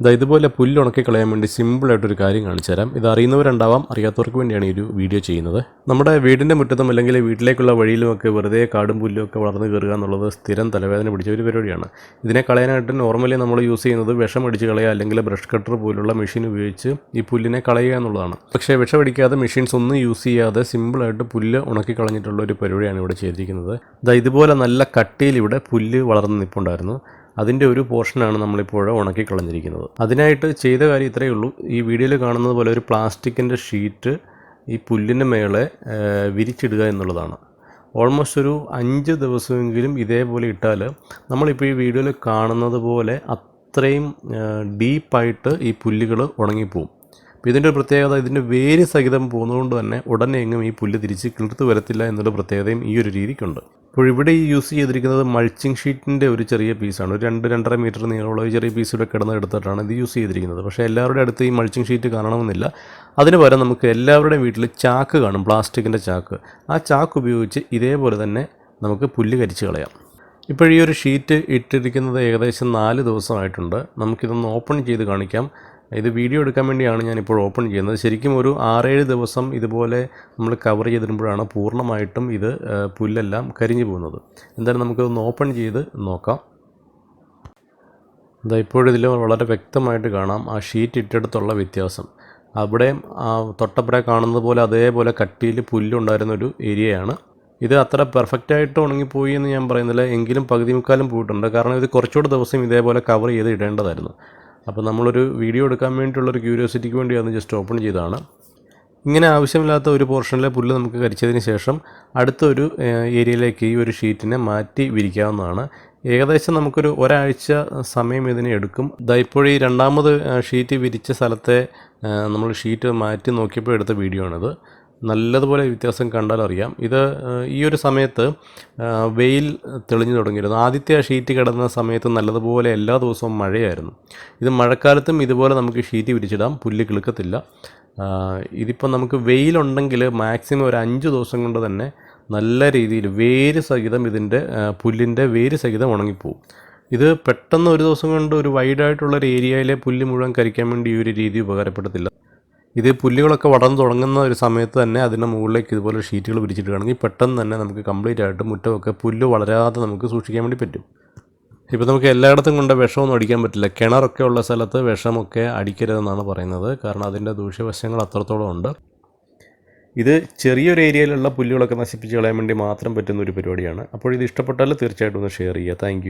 ഇതാ ഇതുപോലെ പുല്ല് ഉണക്കി കളയാൻ വേണ്ടി സിമ്പിളായിട്ടൊരു കാര്യം കാണിച്ചു തരാം. ഇത് അറിയുന്നവരുണ്ടാവാം അറിയാത്തവർക്ക് വേണ്ടിയാണ് ഈ ഒരു വീഡിയോ ചെയ്യുന്നത്. നമ്മുടെ വീടിന്റെ മുറ്റത്തും അല്ലെങ്കിൽ വീട്ടിലേക്കുള്ള വഴിയിലുമൊക്കെ വെറുതെ കാടും പുല്ലും ഒക്കെ വളർന്നു കയറുക എന്നുള്ളത് സ്ഥിരം തലവേദന പിടിച്ച ഒരു പരിപാടിയാണ്. ഇതിനെ കളയാനായിട്ട് നോർമലി നമ്മൾ യൂസ് ചെയ്യുന്നത് വിഷം അടിച്ച് കളയുക അല്ലെങ്കിൽ ബ്രഷ് കട്ടർ പോലുള്ള മെഷീൻ ഉപയോഗിച്ച് ഈ പുല്ലിനെ കളയുക എന്നുള്ളതാണ്. പക്ഷേ വിഷമടിക്കാതെ മെഷീൻസ് ഒന്നും യൂസ് ചെയ്യാതെ സിമ്പിളായിട്ട് പുല്ല് ഉണക്കി കളഞ്ഞിട്ടുള്ള ഒരു പരിപാടിയാണ് ഇവിടെ ചെയ്തിരിക്കുന്നത്. ഇതാ ഇതുപോലെ നല്ല കട്ടിയിൽ ഇവിടെ പുല്ല് വളർന്ന് നിൽപ്പുണ്ടായിരുന്നു അതിന്റെ ഒരു പോർഷനാണ് നമ്മളിപ്പോൾ ഉണക്കി കളഞ്ഞിരിക്കുന്നത്. അതിനായിട്ട് ചെയ്ത കാര്യം ഇത്രയേ ഉള്ളൂ. ഈ വീഡിയോയിൽ കാണുന്നത് പോലെ ഒരു പ്ലാസ്റ്റിക്കിന്റെ ഷീറ്റ് ഈ പുല്ലിന്റെ മേളെ വിരിച്ചിടുക എന്നുള്ളതാണ്. ഓൾമോസ്റ്റ് ഒരു അഞ്ച് ദിവസമെങ്കിലും ഇതേപോലെ ഇട്ടാൽ നമ്മളിപ്പോൾ ഈ വീഡിയോയിൽ കാണുന്നത് പോലെ അത്രയും ഡീപ്പായിട്ട് ഈ പുല്ലുകൾ ഉണങ്ങിപ്പോവും. അപ്പോൾ ഇതിന്റെ ഒരു പ്രത്യേകത ഇതിന്റെ വേര് സഹിതം പോകുന്നതുകൊണ്ട് തന്നെ ഉടനെ എങ്ങും ഈ പുല്ല് തിരിച്ച് കിളിർത്ത് വരത്തില്ല എന്നുള്ള പ്രത്യേകതയും ഈ ഒരു രീതിക്കുണ്ട്. അപ്പോൾ ഇവിടെ ഈ യൂസ് ചെയ്തിരിക്കുന്നത് മൾച്ചിങ് ഷീറ്റിന്റെ ഒരു ചെറിയ പീസാണ് ഒരു രണ്ട് രണ്ടര മീറ്റർ നീളമുള്ള ഒരു ചെറിയ പീസ് ഇവിടെ കിടന്ന് എടുത്തിട്ടാണ് ഇത് യൂസ് ചെയ്തിരിക്കുന്നത്. പക്ഷേ എല്ലാവരുടെ അടുത്ത് ഈ മൾച്ചിങ് ഷീറ്റ് കാണണമെന്നില്ല. അതിന് പകരം നമുക്ക് എല്ലാവരുടെയും വീട്ടിൽ ചാക്ക് കാണും പ്ലാസ്റ്റിക്കിന്റെ ചാക്ക്. ആ ചാക്ക് ഉപയോഗിച്ച് ഇതേപോലെ തന്നെ നമുക്ക് പുല്ല് കരിച്ച് കളയാം. ഇപ്പോൾ ഈ ഒരു ഷീറ്റ് ഇട്ടിരിക്കുന്നത് ഏകദേശം നാല് ദിവസമായിട്ടുണ്ട്. നമുക്കിതൊന്ന് ഓപ്പൺ ചെയ്ത് കാണിക്കാം. ഇത് വീഡിയോ എടുക്കാൻ വേണ്ടിയാണ് ഞാനിപ്പോൾ ഓപ്പൺ ചെയ്യുന്നത്. ശരിക്കും ഒരു ആറേഴ് ദിവസം ഇതുപോലെ നമ്മൾ കവർ ചെയ്തിടുമ്പോഴാണ് പൂർണമായിട്ടും ഇത് പുല്ലെല്ലാം കരിഞ്ഞു പോകുന്നത്. എന്തായാലും നമുക്കിതൊന്ന് ഓപ്പൺ ചെയ്ത് നോക്കാം. ഇതാ ഇപ്പോഴിതിൽ വളരെ വ്യക്തമായിട്ട് കാണാം ആ ഷീറ്റ് ഇട്ടെടുത്തുള്ള വ്യത്യാസം. അവിടെയും ആ തൊട്ടപ്പുറ കാണുന്നത് പോലെ അതേപോലെ കട്ടിയിൽ പുല്ലുണ്ടായിരുന്ന ഒരു ഏരിയയാണ്. ഇത് അത്ര പെർഫെക്റ്റ് ആയിട്ട് ഉണങ്ങിപ്പോയി എന്ന് ഞാൻ പറയുന്നില്ല. എങ്കിലും പകുതി മുക്കാലും പോയിട്ടുണ്ട് കാരണം ഇത് കുറച്ചുകൂടെ ദിവസം ഇതേപോലെ കവർ ചെയ്ത് ഇടേണ്ടതായിരുന്നു. അപ്പോൾ നമ്മളൊരു വീഡിയോ എടുക്കാൻ വേണ്ടിയിട്ടുള്ളൊരു ക്യൂരിയോസിറ്റിക്ക് വേണ്ടി അന്ന് ജസ്റ്റ് ഓപ്പൺ ചെയ്തതാണ് ഇങ്ങനെ ആവശ്യമില്ലാത്ത ഒരു പോർഷനിലെ പുല്ല് നമുക്ക് കരിച്ചതിന് ശേഷം അടുത്തൊരു ഏരിയയിലേക്ക് ഈ ഒരു ഷീറ്റിനെ മാറ്റി വിരിക്കാവുന്നതാണ്. ഏകദേശം നമുക്കൊരു ഒരാഴ്ച സമയം ഇതിന് എടുക്കും. ദാ ഇപ്പോഴീ രണ്ടാമത് ഷീറ്റ് വിരിച്ച സ്ഥലത്തെ നമ്മൾ ഷീറ്റ് മാറ്റി നോക്കിയപ്പോൾ എടുത്ത വീഡിയോ ആണിത്. നല്ലതുപോലെ വ്യത്യാസം കണ്ടാൽ അറിയാം. ഇത് ഈ ഒരു സമയത്ത് വെയിൽ തെളിഞ്ഞു തുടങ്ങിയിരുന്നു. ആദ്യത്തെ ആ ഷീറ്റ് കിടന്ന സമയത്ത് നല്ലതുപോലെ എല്ലാ ദിവസവും മഴയായിരുന്നു. ഇത് മഴക്കാലത്തും ഇതുപോലെ നമുക്ക് ഷീറ്റ് വിരിച്ചിടാം. പുല്ല് കിളുക്കത്തില്ല. ഇതിപ്പോൾ നമുക്ക് വെയിലുണ്ടെങ്കിൽ മാക്സിമം ഒരു അഞ്ച് ദിവസം കൊണ്ട് തന്നെ നല്ല രീതിയിൽ വേര് സഹിതം ഇതിന്റെ പുല്ലിന്റെ വേര് സഹിതം ഉണങ്ങിപ്പോവും. ഇത് പെട്ടെന്ന് ഒരു ദിവസം കൊണ്ട് ഒരു വൈഡായിട്ടുള്ള ഒരു ഏരിയയിലെ പുല്ല് മുഴുവൻ കരിക്കാൻ വേണ്ടി ഈ ഒരു രീതി ഉപകാരപ്പെടത്തില്ല. ഇത് പുല്ലുകളൊക്കെ വളർന്നു തുടങ്ങുന്ന ഒരു സമയത്ത് തന്നെ അതിന്റെ മുകളിലേക്ക് ഇതുപോലെ ഷീറ്റുകൾ വിരിച്ചിടുകയാണെങ്കിൽ പെട്ടെന്ന് തന്നെ നമുക്ക് കംപ്ലീറ്റ് ആയിട്ട് മുറ്റമൊക്കെ പുല്ല് വളരാതെ നമുക്ക് സൂക്ഷിക്കാൻ വേണ്ടി പറ്റും. ഇപ്പോൾ നമുക്ക് എല്ലായിടത്തും കൊണ്ട് വിഷമൊന്നും അടിക്കാൻ പറ്റില്ല. കിണറൊക്കെ ഉള്ള സ്ഥലത്ത് വിഷമൊക്കെ അടിക്കരുതെന്നാണ് പറയുന്നത്. കാരണം അതിന്റെ ദൂഷ്യവശങ്ങൾ അത്രത്തോളം ഉണ്ട്. ഇത് ചെറിയൊരു ഏരിയയിലുള്ള പുല്ലുകളൊക്കെ നശിപ്പിച്ച് കളയാൻ വേണ്ടി മാത്രം പറ്റുന്ന ഒരു പരിപാടിയാണ്. അപ്പോൾ ഇത് ഇഷ്ടപ്പെട്ടാൽ തീർച്ചയായിട്ടും ഒന്ന് ഷെയർ ചെയ്യുക. താങ്ക്